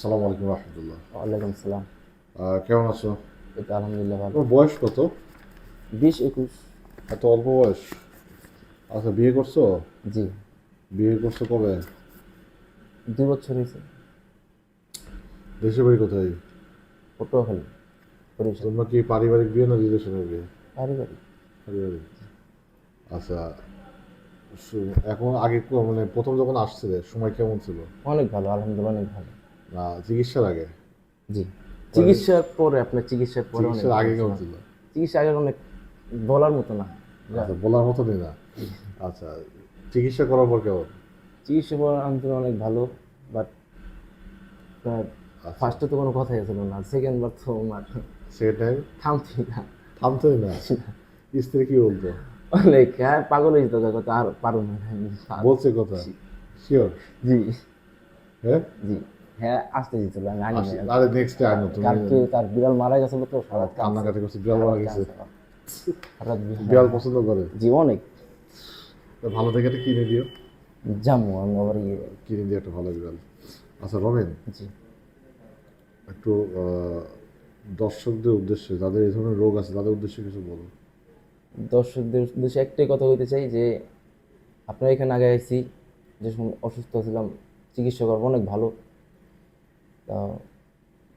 সালাম আলাইকুম রহমতুল্লাহ। ওয়ালাইকুম সালাম। কেমন আছো? তো আলহামদুলিল্লাহ ভালো। বয়স কত? বিশ একুশ। এত অল্প বয়স? আচ্ছা বিয়ে করছ? জি। বিয়ে করছ কবে? দুই বছর হয়েছে। দেশের বাড়ি কোথায়? পটুয়াখালী তোমরা কি পারিবারিক বিয়ে না রিলেশনের বিয়ে? পারিবারিক। পারিবারিক। আচ্ছা এখন আগে মানে প্রথম যখন আসছিলে সময় কেমন ছিল? অনেক ভালো আলহামদুলিল্লাহ অনেক ভালো। না চিকিৎসার আগে জি। চিকিৎসার পরে আপনার চিকিৎসার পরে চিকিৎসার আগে কেমন ছিল। চিকিৎসা আগে অনেক বলার মতো না। আচ্ছা বলার মতো নেই না? আচ্ছা চিকিৎসা করার পর কেমন? চিকিৎসা পর আলহামদুলিল্লাহ অনেক ভালো বাট ফার্স্টে তো কোনো কথাই ছিল না সেকেন্ড বার তো আমার সেটাই থামছি না। থামতোই না? স্ত্রী কি বলতো? অনেক হ্যাঁ পাগল হয়ে যেত কথা আর পারো না। বলছে কথা? শিওর জি। হ্যাঁ? জি। হ্যাঁ আসতে দিছিল নাই। আরে নেক্সট টাইম তুমি কালকে তার বিড়াল মারা গেছিল তো সারা কান্নাকাটি করছে বিড়াল মারা গেছে। বিড়াল পছন্দ করে? জি অনেক ভালো দেখে একটা কিনে দিও। জামু আমি আবার ইয়ে কিনে দিও একটা ভালো বিড়াল। আচ্ছা রমেন। জি। একটু দর্শকদের উদ্দেশ্যে যাদের এই ধরনের রোগ আছে তাদের উদ্দেশ্যে কিছু বলো। দর্শকদের উদ্দেশ্যে একটাই কথা বলতে চাই যে আপনার এখানে আগে আইসি যে অসুস্থ ছিলাম চিকিৎসা করব অনেক ভালো। তা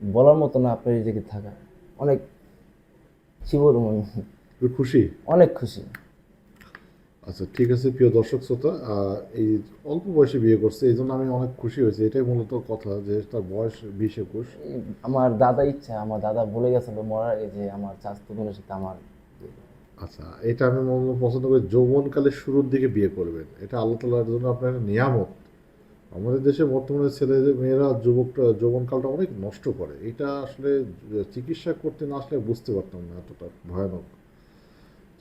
বলার মতো না আপনার জায়গায় থাকা। অনেক কি বলব? খুশি? অনেক খুশি। আচ্ছা ঠিক আছে প্রিয় দর্শক শ্রোতা এই অল্প বয়সে বিয়ে করছে এই জন্য আমি অনেক খুশি হয়েছি। এটাই মূলত কথা যে তার বয়স বিশ একুশ। আমার দাদা ইচ্ছা আমার দাদা বলে গেছিল মরার আগে যে আমার স্বাস্থ্য বোনের সাথে আমার আচ্ছা এটা আমি মূলত পছন্দ করি যৌবনকালের শুরুর দিকে বিয়ে করবেন। এটা আল্লাহ তালার জন্য আপনার নিয়ামত। আমাদের দেশে বর্তমানে ছেলে মেয়েরা যুবকটা যৌবনকালটা অনেক নষ্ট করে। এটা আসলে চিকিৎসা করতে না আসলে বুঝতে পারতাম না এতটা ভয়ানক।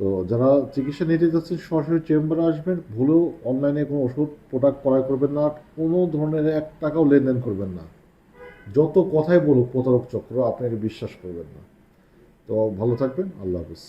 তো যারা চিকিৎসা নিতে যাচ্ছেন সরাসরি চেম্বারে আসবেন, ভুলেও অনলাইনে কোনো ওষুধ প্রোডাক্ট ক্রয় করবেন না, কোনো ধরনের এক টাকাও লেনদেন করবেন না। যত কথাই বলুক, প্রতারক চক্র, আপনি বিশ্বাস করবেন না। তো ভালো থাকবেন, আল্লাহ হাফিজ।